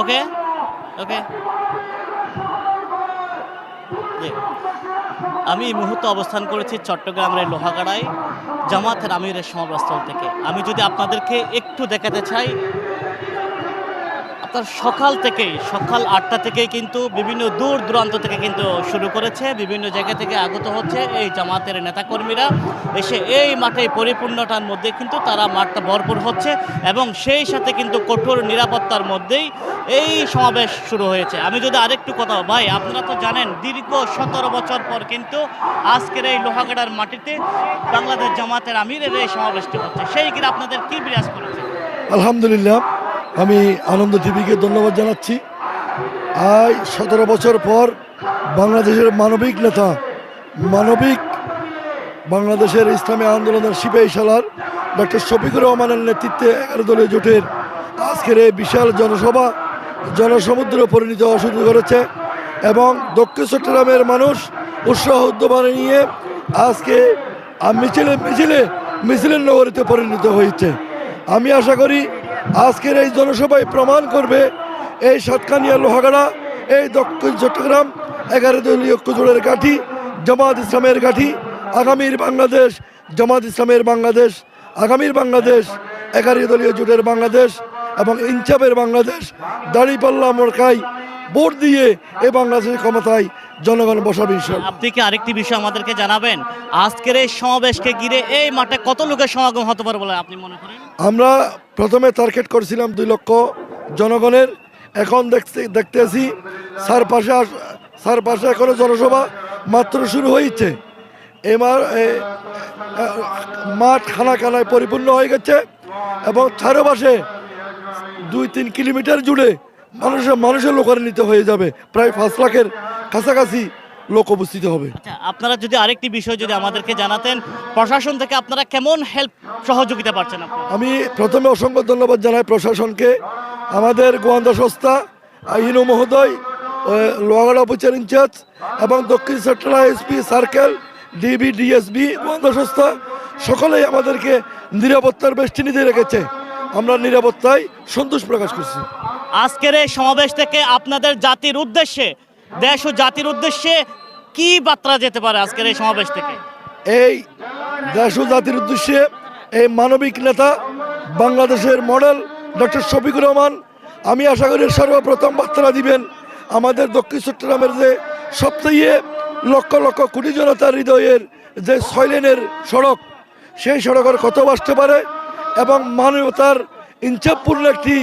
ওকে ওকে আমি এই মুহূর্তে অবস্থান করেছি চট্টগ্রামের লোহাগাড়ায়। জামাতের আমিরের সমাবেশস্থল থেকে। আমি যদি আপনাদেরকে একটু দেখাতে চাই আপনার সকাল থেকেই, সকাল আটটা থেকেই কিন্তু বিভিন্ন দূর দূরান্ত থেকে কিন্তু শুরু করেছে, বিভিন্ন জায়গা থেকে আগত হচ্ছে এই জামাতের নেতাকর্মীরা। এসে এই মাঠে পরিপূর্ণতার মধ্যে কিন্তু তারা মাঠটা ভরপুর হচ্ছে এবং সেই সাথে কিন্তু কঠোর নিরাপত্তার মধ্যেই এই সমাবেশ শুরু হয়েছে। আমি যদি আরেকটু কথা ভাই, আপনারা তো জানেন, দীর্ঘ সতেরো বছর পর কিন্তু আজকের এই লোহাগাড়ার মাটিতে বাংলাদেশ জামাতের আমিরের এই সমাবেশটি হচ্ছে। সেই কিনা আপনাদের কি বিরাজ করেছে? আলহামদুলিল্লাহ আমি আনন্দ টিভিকে ধন্যবাদ জানাচ্ছি। আজ সতেরো বছর পর বাংলাদেশের মানবিক নেতা, মানবিক বাংলাদেশের ইসলামী আন্দোলনের সিপাহী সালার ডক্টর শফিকুর রহমানের নেতৃত্বে এগারো দলীয় জোটের আজকের এই বিশাল জনসভা জনসমুদ্রে পরিণত শুরু করেছে এবং দক্ষিণ চট্টগ্রামের মানুষ উৎসাহ উদ্যমনে নিয়ে আজকে মিছিলে মিছিলে, মিছিলের নগরীতে পরিণত হয়েছে। আমি আশা করি আজকের এই জনসভায় প্রমাণ করবে এই সাতকানিয়া লোহাগাড়া, এই দক্ষিণ চট্টগ্রাম, এগারো দলীয় ঐক্যজোড়ের কাঠি জামাত ইসলামের কাঠি আগামীর বাংলাদেশ, জামাত ইসলামের বাংলাদেশ, আগামীর বাংলাদেশ, এগারো দলীয় জোটের বাংলাদেশ এবং ইনচাপের বাংলাদেশ, দাড়িপাল্লা মোরকাই ভোট দিয়ে এই বাংলাদেশের ক্ষমতায় জনগণ বসাবে। আপনি কি আরেকটি বিষয় আমাদেরকে জানাবেন? আজকের এই সমাবেশকে ঘিরে এই মাঠে কত লোকের সমাগম হতে পারে বলে আপনি মনে করেন? আমরা প্রথমে টার্গেট করেছিলাম দুই লক্ষ জনগণের। এখন দেখতে দেখতেছি স্যার পাশে আস- পাশে এখনও জনসভা মাত্র শুরু হয়েছে। এবার মাঠ খানা খানায় পরিপূর্ণ হয়ে গেছে এবং চারপাশে দুই তিন কিলোমিটার জুড়ে মানুষের মানুষের লোকান্বিত হয়ে যাবে। প্রায় পাঁচ লাখের কাছাকাছি লোক উপস্থিত হবে। আচ্ছা আপনারা যদি আরেকটি বিষয় যদি আমাদেরকে জানাতেন প্রশাসন থেকে আপনারা কেমন হেল্প সহযোগিতা পাচ্ছেন আমি প্রথমে অসংখ্য ধন্যবাদ জানাই প্রশাসনকে। আমাদের গোয়েন্দা সংস্থা ইনু মহোদয় লোহাগড়া অফিসার ইনচার্জ এবং দক্ষিণ Chittagong SP circle DB DSB গোয়েন্দা সংস্থা সকলেই আমাদেরকে নিরাপত্তার বেষ্টিনীতে রেখেছে। আমরা নিরাপত্তায় সন্তোষ প্রকাশ করছি। আজকের এই সমাবেশ থেকে আপনাদের জাতির উদ্দেশ্যে, দেশ ও জাতির উদ্দেশ্যে কি বার্তা যেতে পারে আজকের এই সমাবেশ থেকে? এই দেশ ও জাতির উদ্দেশ্যে এই মানবিক নেতা, বাংলাদেশের মডেল ডক্টর শফিকুর রহমান, আমি আশা করি সর্বপ্রথম বার্তা দিবেন আমাদের দক্ষিণ চট্টগ্রামের যে সপ্তাহে লক্ষ লক্ষ কোটি জনতার হৃদয়ের যে ছয়লেনের সড়ক, সেই সড়কের কত বাঁচতে পারে এবং মানবতার ইনচাপপূর্ণ একটি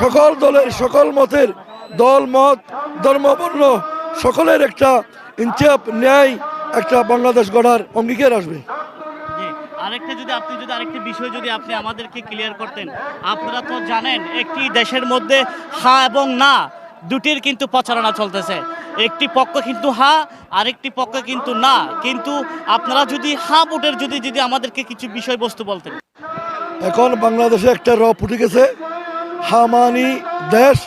সকল দলের সকল মতের দল মত ধর্মবর্ণ সকলের একটা ইনচাপ ন্যায় একটা বাংলাদেশ গড়ার অঙ্গীকার আসবে। আরেকটা যদি আপনি যদি আরেকটি বিষয় যদি আপনি আমাদেরকে ক্লিয়ার করতেন আপনারা তো জানেন একটি দেশের মধ্যে হা এবং না দুটির কিন্তু প্রচারণা চলতেছে। একটি পক্ষ কিন্তু হা আরেকটি পক্ষ কিন্তু না। কিন্তু আপনারা যদি হা ভোটের যদি যদি আমাদেরকে কিছু বিষয়বস্তু বলতেন। এখন বাংলাদেশে একটা র ফুটে গেছে। হামানি দেশ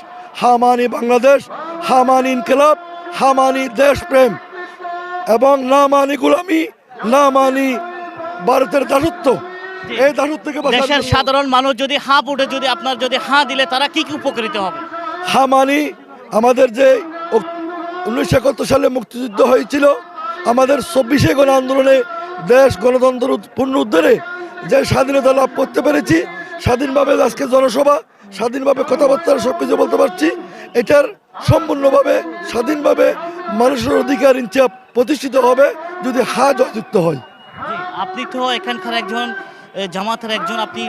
হামানি বাংলাদেশ হামানি ইনকলাব হামানি দেশ প্রেম এবং না মানি গুলামি না মানি ভারতের দাসত্ব। এই দাসত্ব থেকে দেশের সাধারণ মানুষ যদি হা ভোটে যদি আপনার যদি হা দিলে তারা কি কি উপকৃত হবে? হামানি আমাদের যে উনিশশো একাত্তর সালে মুক্তিযুদ্ধ হয়েছিল আমাদের চব্বিশে গণ আন্দোলনে দেশ গণতন্ত্র উদ্ধারে যে স্বাধীনতা লাভ করতে পেরেছি স্বাধীনভাবে আজকে জনসভা স্বাধীনভাবে কথাবার্তা সব কিছু বলতে পারছি। এটার সম্পূর্ণভাবে স্বাধীনভাবে মানুষের অধিকার ইনচাপ প্রতিষ্ঠিত হবে যদি হা জয়যুক্ত হয়। আপনি তো এখানকার একজন জামাতের একজন আপনি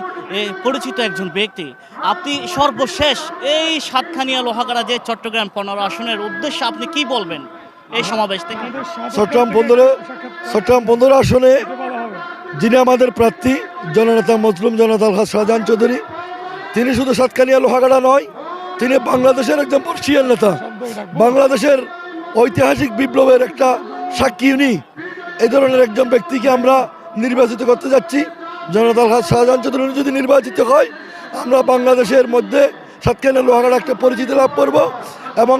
পরিচিত একজন ব্যক্তি। আপনি সর্বশেষ এই সাতখানিয়া লোহাগাড়া যে চট্টগ্রাম পনেরো আসনের উদ্দেশ্যে আপনি কি বলবেন এই সমাবেশ থেকে? চট্টগ্রাম পনেরো চট্টগ্রাম পনেরো আসনে যিনি আমাদের প্রার্থী জননেতা মজলুম জনতা শাহজাহান চৌধুরী তিনি শুধু সাতকানিয়া লোহাগাড়া নয়, তিনি বাংলাদেশের একজন বর্ষিয়ান নেতা। বাংলাদেশের ঐতিহাসিক বিপ্লবের একটা সাক্ষী উনি। এই ধরনের একজন ব্যক্তিকে আমরা নির্বাচিত করতে যাচ্ছি। জনতা শাহজাহান চৌধুরী যদি নির্বাচিত হয়, আমরা বাংলাদেশের মধ্যে সাতকানিয়া লোহাগাড়া একটা পরিচিতি লাভ করব এবং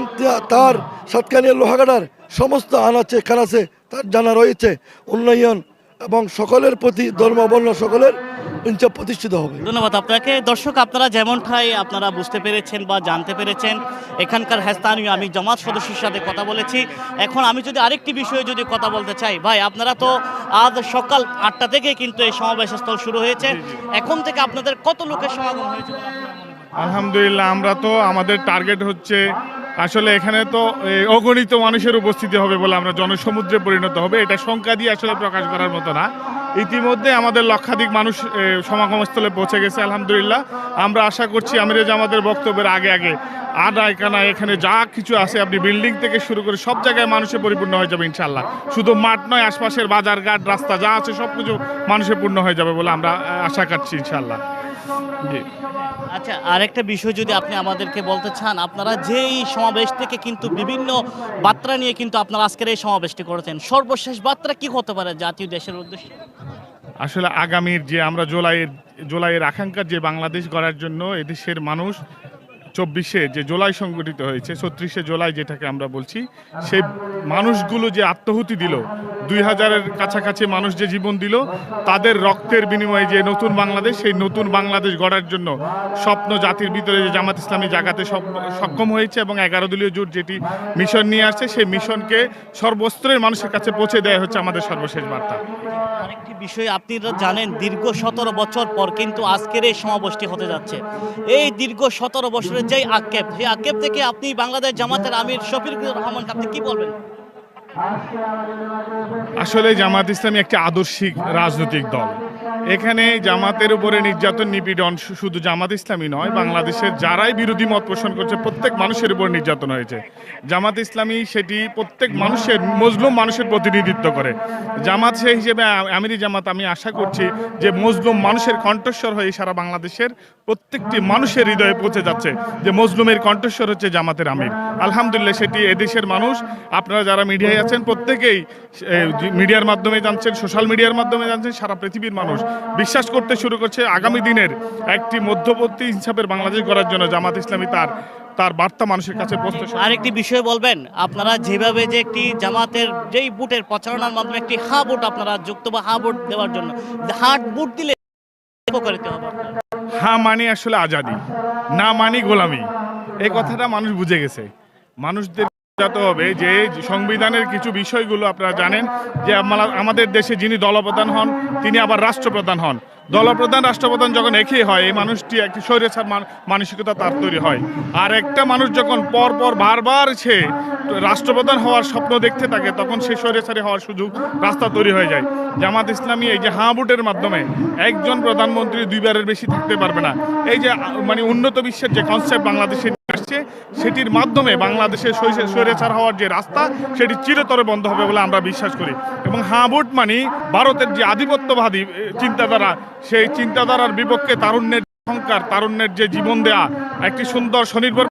তার সাতকানিয়া লোহাগাড়ার সমস্ত আনাচে, খানাচে তার জানা রয়েছে। উন্নয়ন এবং সকলের প্রতি ধর্ম বর্ণ সকলের ইনসাফ প্রতিষ্ঠিত হবে। ধন্যবাদ আপনাকে। দর্শক আপনারা যেমনটাই আপনারা বুঝতে পেরেছেন বা জানতে পেরেছেন এখানকার স্থানীয় আমি জামাত সদস্যের সাথে কথা বলেছি। এখন আমি যদি আরেকটি বিষয়ে যদি কথা বলতে চাই ভাই আপনারা তো আজ সকাল আটটা থেকে কিন্তু এই সমাবেশ স্থল শুরু হয়েছে। এখন থেকে আপনাদের কত লোকের সমাগম হয়েছে? আলহামদুলিল্লাহ আমরা তো আমাদের টার্গেট হচ্ছে আসলে এখানে তো এ, অগণিত মানুষের উপস্থিতি হবে বলে আমরা জনসমুদ্রে পরিণত হবে। এটা সংখ্যা দিয়ে আসলে প্রকাশ করার মতো না। ইতিমধ্যে আমাদের লক্ষাধিক মানুষ সমাগমস্থলে পৌঁছে গেছে, আলহামদুলিল্লাহ। আমরা আশা করছি আমিরে আমাদের বক্তব্যের আগে আগে আর আয়কানা এখানে যা কিছু আছে আপনি বিল্ডিং থেকে শুরু করে সব জায়গায় মানুষে পরিপূর্ণ হয়ে যাবে ইনশাল্লাহ শুধু মাঠ নয়, আশপাশের বাজারঘাট রাস্তা যা আছে সব কিছু মানুষে পূর্ণ হয়ে যাবে বলে আমরা আশা করছি ইনশাল্লাহ জি। আচ্ছা আরেকটা বিষয় যদি আপনি আমাদেরকে বলতে চান, আপনারা যেই সমাবেশ থেকে কিন্তু বিভিন্ন বার্তা নিয়ে কিন্তু আপনারা আজকের এই সমাবেশটি করেছেন, সর্বশেষ বার্তা কি হতে পারে জাতীয় দেশের উদ্দেশ্যে? আসলে আগামীর যে আমরা জুলাইয়ের জুলাইয়ের আকাঙ্ক্ষার যে বাংলাদেশ গড়ার জন্য এদেশের মানুষ চব্বিশে যে জুলাই সংগঠিত হয়েছে, ছত্রিশে জুলাই যেটাকে আমরা বলছি, সেই মানুষগুলো যে আত্মহুতি দিল দুই হাজারের কাছাকাছি মানুষ যে জীবন দিল, তাদের রক্তের বিনিময়ে যে নতুন বাংলাদেশ, সেই নতুন বাংলাদেশ গড়ার জন্য স্বপ্ন জাতির ভিতরে যে জামাত ইসলামী জাগাতে সক্ষম হয়েছে এবং এগারো দলীয় জোট যেটি মিশন নিয়ে আসছে, সেই মিশনকে সর্বস্তরের মানুষের কাছে পৌঁছে দেওয়া হচ্ছে আমাদের সর্বশেষ বার্তা। আরেকটি বিষয় আপনারা জানেন, দীর্ঘ সতেরো বছর পর কিন্তু আজকের এই সমাবেশটি হতে যাচ্ছে। এই দীর্ঘ সতেরো বছরের যেই আক্ষেপ, সেই আক্ষেপ থেকে আপনি বাংলাদেশ জামাতের আমির শফির রহমানকে আপনি কি বলবেন? আসলে জামাত ইসলামী একটি আদর্শিক রাজনৈতিক দল। এখানে জামাতের উপরে নির্যাতন, নিপীড়ন শুধু জামাত ইসলামী নয়, বাংলাদেশের যারাই বিরোধী মত পোষণ করছে, প্রত্যেক মানুষের উপর নির্যাতন হয়েছে। জামাত ইসলামী সেটি প্রত্যেক মানুষের, মজলুম মানুষের প্রতিনিধিত্ব করে। জামাত সেই হিসেবে আমিরি জামাত, আমি আশা করছি যে মজলুম মানুষের কণ্ঠস্বর হয়ে সারা বাংলাদেশের প্রত্যেকটি মানুষের হৃদয়ে পৌঁছে যাচ্ছে যে মজলুমের কণ্ঠস্বর হচ্ছে জামাতের আমির। আলহামদুলিল্লাহ, সেটি এদেশের মানুষ, আপনারা যারা মিডিয়ায় আছেন প্রত্যেকেই মিডিয়ার মাধ্যমে জানছেন সোশ্যাল মিডিয়ার মাধ্যমে জানছেন সারা পৃথিবীর মানুষ বিশ্বাস করতে শুরু করছে আগামী দিনের একটি মধ্যবর্তী হিসাবের বাংলাদেশ গড়ার জন্য জামাত ইসলামী তার তার বার্তা মানুষের কাছে পৌঁছতে। আরেকটি বিষয় বলবেন আপনারা যেভাবে যে একটি জামাতের যেই বুটের প্রচারণার মাধ্যমে একটি হা বুট আপনারা যুক্ত বা হা বুট দেওয়ার জন্য হাট বুট দিলে উপকারিত হবে। হ্যাঁ মানে আসলে আজাদি না মানি গোলামি এই কথাটা মানুষ বুঝে গেছে মানুষদের বোঝাতে হবে যে সংবিধানের কিছু বিষয়গুলো আপনারা জানেন যে আমাদের দেশে যিনি দলপ্রধান হন, তিনি আবার রাষ্ট্রপ্রধান হন। দলপ্রধান, রাষ্ট্রপ্রধান যখন একই হয়, এই মানুষটি একটি স্বৈরাচার মানসিকতা তার তৈরি হয়। আর একটা মানুষ যখন পর পর বারবার সে রাষ্ট্রপ্রধান হওয়ার স্বপ্ন দেখতে থাকে, তখন সে স্বৈরাচারী হওয়ার সুযোগ রাস্তা তৈরি হয়ে যায়। জামাত ইসলামী এই যে হাঁ মাধ্যমে একজন প্রধানমন্ত্রী দুইবারের বেশি থাকতে পারবে না। এই যে মানে উন্নত বিশ্বের যে কনসেপ্ট বাংলাদেশে আসছে, সেটির মাধ্যমে বাংলাদেশের স্বৈরা- স্বৈরাচার হওয়ার যে রাস্তা, সেটি চিরতরে বন্ধ হবে বলে আমরা বিশ্বাস করি। এবং হাঁ ভোট মানি ভারতের যে আধিপত্যবাদী চিন্তাধারা, সেই চিন্তাধারার বিপক্ষে তারুণ্যের অহংকার তারুণ্যের যে জীবন দেয়া, একটি সুন্দর স্বনির্ভর